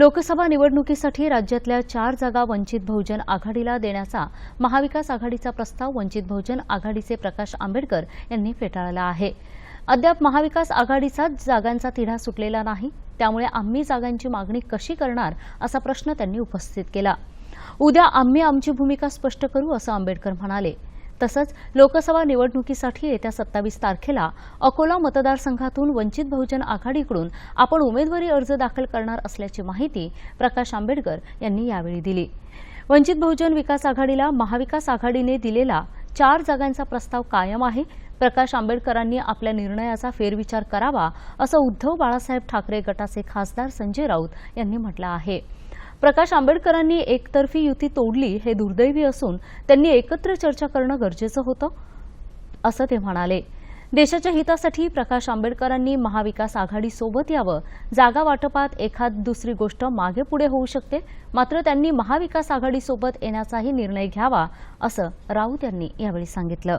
लोकसभा निवडणुकीसाठी राज्यातल्या चार जागा वंचित बहुजन आघाडीला देण्याचा महाविकास आघाडीचा प्रस्ताव वंचित बहुजन आघाडीचे प्रकाश आंबेडकर यांनी फेटाळला आहे. अद्याप महाविकास आघाडीचाच जागांचा तिढा सुटलेला नाही. त्यामुळे आम्ही जागांची मागणी कशी करणार असा प्रश्न त्यांनी उपस्थित केला. उद्या आम्ही आमची भूमिका स्पष्ट करू असं आंबेडकर म्हणाले. तसंच लोकसभा निवडणुकीसाठी येत्या सत्तावीस तारखेला अकोला मतदारसंघातून वंचित बहुजन आघाडीकडून आपण उमेदवारी अर्ज दाखल करणार असल्याची माहिती प्रकाश आंबेडकर यांनी यावेळी दिली. वंचित बहुजन विकास आघाडीला महाविकास आघाडीने दिलेला चार जागांचा प्रस्ताव कायम आहे. प्रकाश आंबेडकरांनी आपल्या निर्णयाचा फेरविचार करावा असं उद्धव बाळासाहेब ठाकरे गटाचे खासदार संजय राऊत यांनी म्हटलं आहे. प्रकाश आंबेडकरांनी एकतर्फी युती तोडली हे दुर्दैवी असून त्यांनी एकत्र चर्चा करणं गरजेचं होतं असं ते म्हणाले. देशाच्या हितासाठी प्रकाश आंबेडकरांनी महाविकास आघाडीसोबत यावं. जागा वाटपात एखाद दुसरी गोष्ट मागे पुढे होऊ शकते. मात्र त्यांनी महाविकास आघाडीसोबत येण्याचाही निर्णय घ्यावा असं राऊत यांनी यावेळी सांगितलं.